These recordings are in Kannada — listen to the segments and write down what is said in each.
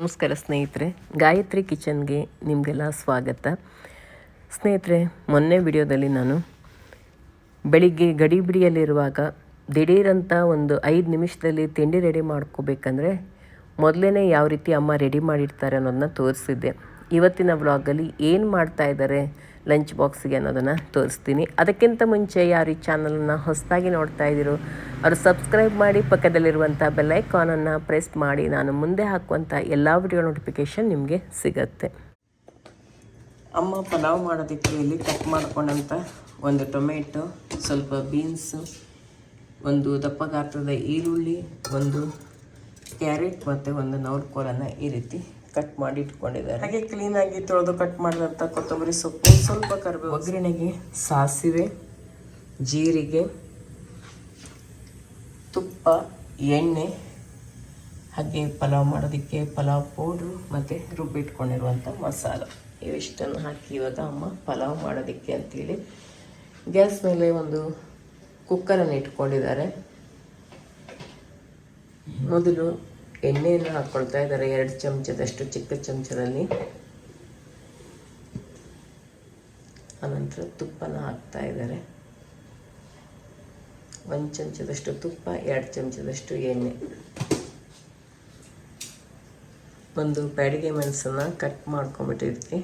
ನಮಸ್ಕಾರ ಸ್ನೇಹಿತರೆ, ಗಾಯತ್ರಿ ಕಿಚನ್ಗೆ ನಿಮಗೆಲ್ಲ ಸ್ವಾಗತ. ಸ್ನೇಹಿತರೆ, ಮೊನ್ನೆ ವಿಡಿಯೋದಲ್ಲಿ ನಾನು ಬೆಳಿಗ್ಗೆ ಗಡಿಬಿಡಿಯಲ್ಲಿರುವಾಗ ದಿಢೀರಂತ ಒಂದು ಐದು ನಿಮಿಷದಲ್ಲಿ ತಿಂಡಿ ರೆಡಿ ಮಾಡ್ಕೋಬೇಕಂದ್ರೆ ಮೊದಲೇ ಯಾವ ರೀತಿ ಅಮ್ಮ ರೆಡಿ ಮಾಡಿರ್ತಾರೆ ಅನ್ನೋದನ್ನ ತೋರಿಸಿದ್ದೆ. ಇವತ್ತಿನ ವ್ಲಾಗಲ್ಲಿ ಏನು ಮಾಡ್ತಾ ಇದ್ದಾರೆ ಲಂಚ್ ಬಾಕ್ಸ್ಗೆ ಅನ್ನೋದನ್ನು ತೋರಿಸ್ತೀನಿ. ಅದಕ್ಕಿಂತ ಮುಂಚೆ ಯಾರು ಈ ಚಾನಲನ್ನು ಹೊಸದಾಗಿ ನೋಡ್ತಾ ಇದ್ದೀರೋ, ಅವರು ಸಬ್ಸ್ಕ್ರೈಬ್ ಮಾಡಿ ಪಕ್ಕದಲ್ಲಿರುವಂಥ ಬೆಲ್ಲೈಕಾನನ್ನು ಪ್ರೆಸ್ ಮಾಡಿ. ನಾನು ಮುಂದೆ ಹಾಕುವಂಥ ಎಲ್ಲ ವಿಡಿಯೋ ನೋಟಿಫಿಕೇಷನ್ ನಿಮಗೆ ಸಿಗತ್ತೆ. ಅಮ್ಮ, ಪಲಾವ್ ಮಾಡೋದಕ್ಕೆ ಇಲ್ಲಿ ಕಟ್ ಮಾಡ್ಕೊಂಡಂಥ ಒಂದು ಟೊಮೆಟೊ, ಸ್ವಲ್ಪ ಬೀನ್ಸು ಒಂದು ದಪ್ಪ ಗಾತ್ರದ ಈರುಳ್ಳಿ, ಒಂದು ಕ್ಯಾರೆಟ್ ಮತ್ತು ಒಂದು ನೌರ್ಕೋಲನ್ನು ಈ ರೀತಿ ಕಟ್ ಮಾಡಿ ಇಟ್ಕೊಂಡಿದ್ದಾರೆ. ಹಾಗೆ ಕ್ಲೀನಾಗಿ ತೊಳೆದು ಕಟ್ ಮಾಡಿದಂಥ ಕೊತ್ತಂಬರಿ ಸೊಪ್ಪು ಸ್ವಲ್ಪ ಕರಿಬೇವು. ಒಗ್ಗರಣೆಗೆ ಸಾಸಿವೆ ಜೀರಿಗೆ ತುಪ್ಪ ಎಣ್ಣೆ ಹಾಗೆ ಪಲಾವ್ ಮಾಡೋದಕ್ಕೆ ಪಲಾವ್ ಪೌಡ್ರು ಮತ್ತು ರುಬ್ಬಿಟ್ಕೊಂಡಿರುವಂಥ ಮಸಾಲ. ಇವಿಷ್ಟನ್ನು ಹಾಕಿ ಇವಾಗ ಅಮ್ಮ ಪಲಾವ್ ಮಾಡೋದಕ್ಕೆ ಅಂತೇಳಿ ಗ್ಯಾಸ್ ಮೇಲೆ ಒಂದು ಕುಕ್ಕರನ್ನು ಇಟ್ಕೊಂಡಿದ್ದಾರೆ. ಮೊದಲು ಎಣ್ಣೆಯನ್ನು ಹಾಕ್ಕೊಳ್ತಾ ಇದ್ದಾರೆ. ಎರಡು ಚಮಚದಷ್ಟು ಚಿಕ್ಕ ಚಮಚದಲ್ಲಿ. ಆನಂತರ ತುಪ್ಪನ ಹಾಕ್ತಾ ಇದ್ದಾರೆ. ಒಂದು ಚಮಚದಷ್ಟು ತುಪ್ಪ, ಎರಡು ಚಮಚದಷ್ಟು ಎಣ್ಣೆ. ಒಂದು ಬ್ಯಾಡಿಗೆ ಮೆಣಸನ್ನು ಕಟ್ ಮಾಡ್ಕೊಂಬಿಟ್ಟು ಇದಕ್ಕೆ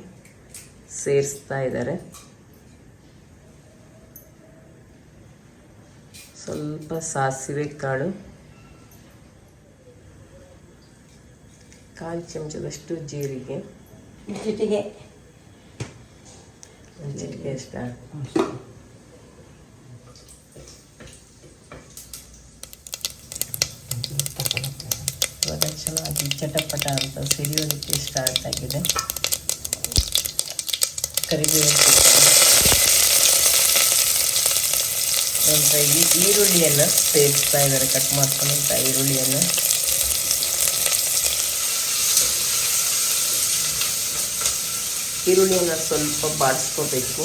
ಸೇರಿಸ್ತಾ ಇದ್ದಾರೆ. ಸ್ವಲ್ಪ ಸಾಸಿವೆ ಕಾಳು. ಕಾಲು ಚಮಚದಷ್ಟು ಜೀರಿಗೆ. ಜೊತೆಗೆ ಚಿಟಿಕೆ ಇಷ್ಟ ಇವಾಗ ಚೆನ್ನಾಗಿ ಚಟಪಟ ಅಂತ ಸಿಡಿಯೋದಕ್ಕೆ ಸ್ಟಾರ್ಟ್ ಆಗಿದೆ. ಕರಿಬೇವು ನಂತರ ಈ ಈರುಳ್ಳಿಯನ್ನು ಸೇರಿಸ್ತಾ ಇದ್ದಾರೆ ಕಟ್ ಮಾಡ್ಕೊಂಡಂತ ಈರುಳ್ಳಿಯನ್ನು. ಈರುಳ್ಳಿಯನ್ನು ಸ್ವಲ್ಪ ಬಾಡಿಸ್ಕೋಬೇಕು.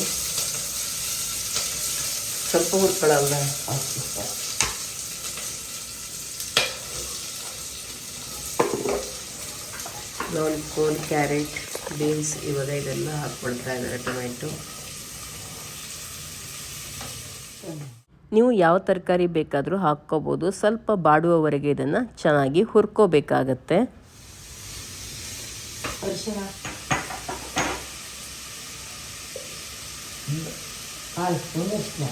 ಸ್ವಲ್ಪ ಹುರ್ಕೊಳ್ಳಲ್ಲ ಕೋಲ್ ಕ್ಯಾರೆಟ್ ಬೀನ್ಸ್ ಇವಾಗ ಇದೆಲ್ಲ ಹಾಕ್ಕೊಳ್ತಾ ಇದ್ದಾರೆ ಟೊಮೆಟೊ ನೀವು ಯಾವ ತರಕಾರಿ ಬೇಕಾದರೂ ಹಾಕ್ಕೋಬೋದು. ಸ್ವಲ್ಪ ಬಾಡುವವರೆಗೆ ಇದನ್ನು ಚೆನ್ನಾಗಿ ಹುರ್ಕೋಬೇಕಾಗತ್ತೆ. ಕಾಲು ಸ್ಪೂನ್ ಅರಿಶಿನ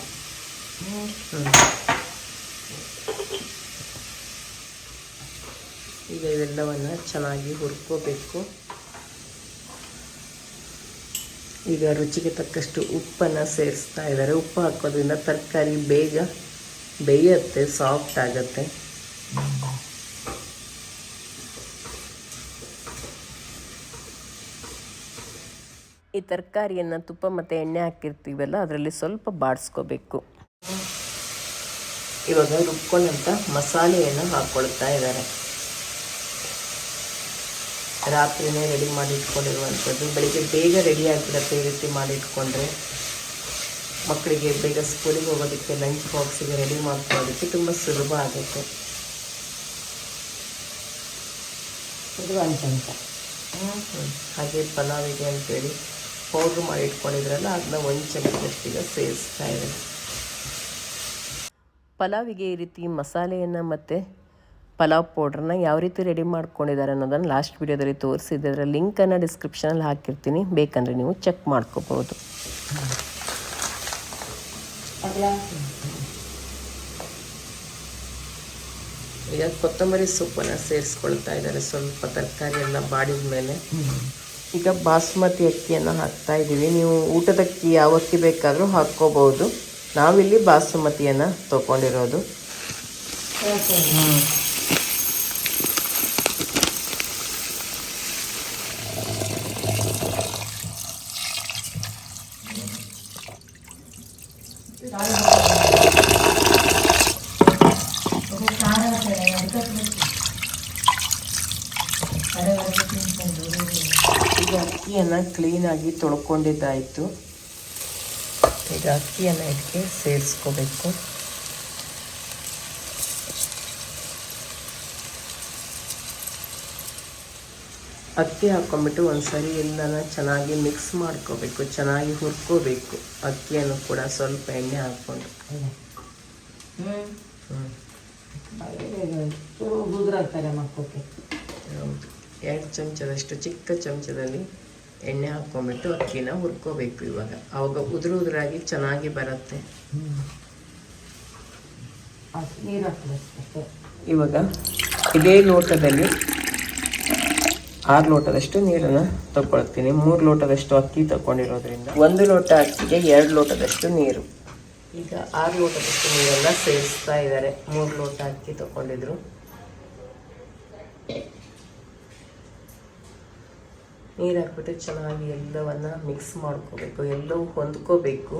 ಈಗ ಇವೆಲ್ಲವನ್ನು ಚೆನ್ನಾಗಿ ಹುರ್ಕೋಬೇಕು. ಈಗ ರುಚಿಗೆ ತಕ್ಕಷ್ಟು ಉಪ್ಪನ್ನು ಸೇರಿಸ್ತಾ ಇದ್ದಾರೆ. ಉಪ್ಪು ಹಾಕೋದ್ರಿಂದ ತರಕಾರಿ ಬೇಗ ಬೇಯುತ್ತೆ ಸಾಫ್ಟ್ ಆಗುತ್ತೆ. ಈ ತರಕಾರಿಯನ್ನು ತುಪ್ಪ ಮತ್ತು ಎಣ್ಣೆ ಹಾಕಿರ್ತೀವಲ್ಲ, ಅದರಲ್ಲಿ ಸ್ವಲ್ಪ ಬಾಡಿಸ್ಕೋಬೇಕು. ಇವಾಗ ರುಬ್ಕೊಂಡಂಥ ಮಸಾಲೆಯನ್ನು ಹಾಕ್ಕೊಳ್ತಾ ಇದ್ದಾರೆ. ರಾತ್ರಿನೇ ರೆಡಿ ಮಾಡಿ ಇಟ್ಕೊಂಡಿರುವಂಥದ್ದು ಬೆಳಿಗ್ಗೆ ಬೇಗ ರೆಡಿ ಆಗಿಬಿಡುತ್ತೆ ಈ ರೀತಿ ಮಾಡಿ ಇಟ್ಕೊಂಡ್ರೆ ಮಕ್ಕಳಿಗೆ ಬೇಗ ಸ್ಕೂಲಿಗೆ ಹೋಗೋದಕ್ಕೆ ಲಂಚ್ ಬಾಕ್ಸಿಗೆ ರೆಡಿ ಮಾಡ್ಕೊಳ್ಳೋದಕ್ಕೆ ತುಂಬ ಸುಲಭ ಆಗುತ್ತೆ. ಇದು ಚಮಚ ಹಾಗೆ ಪಲಾವಿಗೆ ಅಂತೇಳಿ. ಪೌಡ್ರ್ ಮಾಡಿ ಇಟ್ಕೊಂಡಿದ್ರಲ್ಲ ಅದನ್ನ ಒಂದು ಚಮಚದಷ್ಟೀಗ ಸೇರಿಸ್ತಾ ಇದೆ ಪಲಾವಿಗೆ ಈ ರೀತಿ ಮಸಾಲೆಯನ್ನು ಮತ್ತು ಪಲಾವ್ ಪೌಡ್ರನ್ನ ಯಾವ ರೀತಿ ರೆಡಿ ಮಾಡ್ಕೊಂಡಿದ್ದಾರೆ ಅನ್ನೋದನ್ನು ಲಾಸ್ಟ್ ವಿಡಿಯೋದಲ್ಲಿ ತೋರಿಸಿದ್ದೆ ಅದರ ಲಿಂಕನ್ನು ಡಿಸ್ಕ್ರಿಪ್ಷನಲ್ಲಿ ಹಾಕಿರ್ತೀನಿ. ಬೇಕಂದರೆ ನೀವು ಚೆಕ್ ಮಾಡ್ಕೋಬೋದು ಈಗ ಕೊತ್ತಂಬರಿ ಸೊಪ್ಪನ್ನು ಸೇರಿಸ್ಕೊಳ್ತಾ ಇದ್ದಾರೆ. ಸ್ವಲ್ಪ ತರಕಾರಿ ಎಲ್ಲ ಬಾಡಿದ ಮೇಲೆ ಈಗ ಬಾಸ್ಮತಿ ಅಕ್ಕಿಯನ್ನು ಹಾಕ್ತಾ ಇದ್ದೀವಿ. ನೀವು ಊಟದ ಅಕ್ಕಿ ಯಾವ ಅಕ್ಕಿ ಬೇಕಾದರೂ ಹಾಕ್ಕೋಬಹುದು. ನಾವಿಲ್ಲಿ ಬಾಸುಮತಿಯನ್ನು ತೊಗೊಂಡಿರೋದು. ಈಗ ಅಕ್ಕಿಯನ್ನು ಕ್ಲೀನಾಗಿ ತೊಳ್ಕೊಂಡಿದ್ದಾಯಿತು. ಈಗ ಅಕ್ಕಿಯನ್ನು ಇದಕ್ಕೆ ಸೇರಿಸ್ಕೋಬೇಕು. ಅಕ್ಕಿ ಹಾಕ್ಕೊಂಬಿಟ್ಟು ಒಂದ್ಸರಿ ಎಲ್ಲನ ಚೆನ್ನಾಗಿ ಮಿಕ್ಸ್ ಮಾಡ್ಕೋಬೇಕು ಚೆನ್ನಾಗಿ ಹುರ್ಕೋಬೇಕು. ಅಕ್ಕಿಯನ್ನು ಕೂಡ ಸ್ವಲ್ಪ ಎಣ್ಣೆ ಹಾಕ್ಕೊಂಡು. ಹ್ಞೂ ಹ್ಞೂ ಹೌದು. ಎರಡು ಚಮಚದಷ್ಟು ಚಿಕ್ಕ ಚಮಚದಲ್ಲಿ ಎಣ್ಣೆ ಹಾಕ್ಕೊಂಬಿಟ್ಟು ಅಕ್ಕಿನ ಹುರ್ಕೋಬೇಕು ಇವಾಗ. ಅವಾಗ ಉದುರು ಉದುರಾಗಿ ಚೆನ್ನಾಗಿ ಬರುತ್ತೆ. ಇವಾಗ ಇದೇ ಲೋಟದಲ್ಲಿ ಆರು ಲೋಟದಷ್ಟು ನೀರನ್ನು ತಗೊಳ್ತೀನಿ ಮೂರು ಲೋಟದಷ್ಟು ಅಕ್ಕಿ ತಗೊಂಡಿರೋದ್ರಿಂದ ಒಂದು ಲೋಟ ಅಕ್ಕಿಗೆ ಎರಡು ಲೋಟದಷ್ಟು ನೀರು. ಈಗ ಆರು ಲೋಟದಷ್ಟು ನೀರನ್ನು ಸೇರಿಸ್ತಾ ಇದ್ದಾರೆ. ಮೂರು ಲೋಟ ಅಕ್ಕಿ ತಗೊಂಡಿದ್ರು ನೀರು ಹಾಕ್ಬಿಟ್ಟು ಚೆನ್ನಾಗಿ ಎಲ್ಲವನ್ನ ಮಿಕ್ಸ್ ಮಾಡ್ಕೋಬೇಕು, ಎಲ್ಲವೂ ಹೊಂದ್ಕೋಬೇಕು.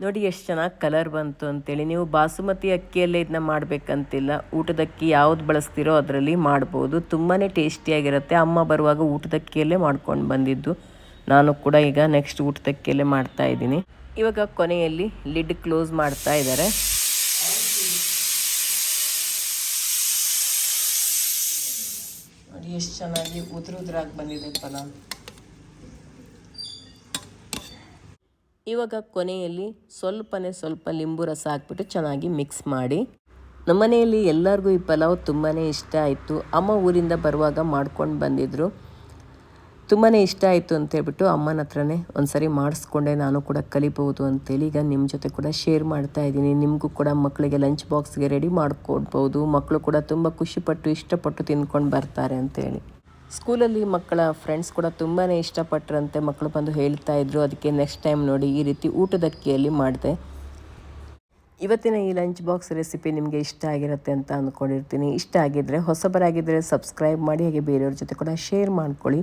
ನೋಡಿ ಎಷ್ಟು ಚೆನ್ನಾಗಿ ಕಲರ್ ಬಂತು ಅಂತೇಳಿ, ನೀವು ಬಾಸುಮತಿ ಅಕ್ಕಿಯಲ್ಲೇ ಇದನ್ನ ಮಾಡಬೇಕಂತಿಲ್ಲ ಊಟದಕ್ಕಿ ಯಾವ್ದು ಬಳಸ್ತೀರೋ ಅದರಲ್ಲಿ ಮಾಡ್ಬೋದು. ತುಂಬಾ ಟೇಸ್ಟಿಯಾಗಿರುತ್ತೆ ಅಮ್ಮ ಬರುವಾಗ ಊಟದ ಅಕ್ಕಿಯಲ್ಲೇ ಮಾಡ್ಕೊಂಡು ಬಂದಿದ್ದು. ನಾನು ಕೂಡ ಈಗ ನೆಕ್ಸ್ಟ್ ಊಟದಕ್ಕಿಯಲ್ಲೇ ಮಾಡ್ತಾ ಇದ್ದೀನಿ. ಇವಾಗ ಕೊನೆಯಲ್ಲಿ ಲಿಡ್ ಕ್ಲೋಸ್ ಮಾಡ್ತಾ ಇದ್ದಾರೆ. ಎಷ್ಟು ಚೆನ್ನಾಗಿ ಉದುರುದ್ರಾಗಿ ಬಂದಿದೆ ಪಲಾವ್ ಇವಾಗ ಕೊನೆಯಲ್ಲಿ ಸ್ವಲ್ಪನೇ ಸ್ವಲ್ಪ ಲಿಂಬು ರಸ ಹಾಕ್ಬಿಟ್ಟು ಚೆನ್ನಾಗಿ ಮಿಕ್ಸ್ ಮಾಡಿ. ನಮ್ಮನೆಯಲ್ಲಿ ಎಲ್ಲರಿಗೂ ಈ ಪಲಾವ್ ತುಂಬಾ ಇಷ್ಟ ಆಯಿತು. ಅಮ್ಮ ಊರಿಂದ ಬರುವಾಗ ಮಾಡ್ಕೊಂಡು ಬಂದಿದ್ದರು ತುಂಬಾ ಇಷ್ಟ ಆಯಿತು ಅಂತ ಹೇಳ್ಬಿಟ್ಟು ಅಮ್ಮನ ಹತ್ರನೇ ಒಂದ್ಸರಿ ಮಾಡಿಸ್ಕೊಂಡೆ, ನಾನು ಕೂಡ ಕಲಿಬೋದು ಅಂತೇಳಿ ಈಗ ನಿಮ್ಮ ಜೊತೆ ಕೂಡ ಶೇರ್ ಮಾಡ್ತಾ ಇದ್ದೀನಿ. ನಿಮಗೂ ಕೂಡ ಮಕ್ಕಳಿಗೆ ಲಂಚ್ ಬಾಕ್ಸ್ಗೆ ರೆಡಿ ಮಾಡಿಕೊಡ್ಬೋದು ಮಕ್ಕಳು ಕೂಡ ತುಂಬ ಖುಷಿಪಟ್ಟು, ಇಷ್ಟಪಟ್ಟು ತಿಂದ್ಕೊಂಡು ಬರ್ತಾರೆ ಅಂತೇಳಿ. ಸ್ಕೂಲಲ್ಲಿ ಮಕ್ಕಳ ಫ್ರೆಂಡ್ಸ್ ಕೂಡ ತುಂಬಾ ಇಷ್ಟಪಟ್ಟರಂತೆ ಮಕ್ಕಳು ಬಂದು ಹೇಳ್ತಾ ಇದ್ರು. ಅದಕ್ಕೆ ನೆಕ್ಸ್ಟ್ ಟೈಮ್ ನೋಡಿ ಈ ರೀತಿ ಊಟದಕ್ಕಿಯಲ್ಲಿ ಮಾಡಿದೆ. ಇವತ್ತಿನ ಈ ಲಂಚ್ ಬಾಕ್ಸ್ ರೆಸಿಪಿ ನಿಮಗೆ ಇಷ್ಟ ಆಗಿರುತ್ತೆ ಅಂತ ಅಂದ್ಕೊಂಡಿರ್ತೀನಿ ಇಷ್ಟ ಆಗಿದ್ದರೆ ಹೊಸಬರಾಗಿದ್ದರೆ ಸಬ್ಸ್ಕ್ರೈಬ್ ಮಾಡಿ, ಹಾಗೆ ಬೇರೆಯವ್ರ ಜೊತೆ ಕೂಡ ಶೇರ್ ಮಾಡ್ಕೊಳ್ಳಿ.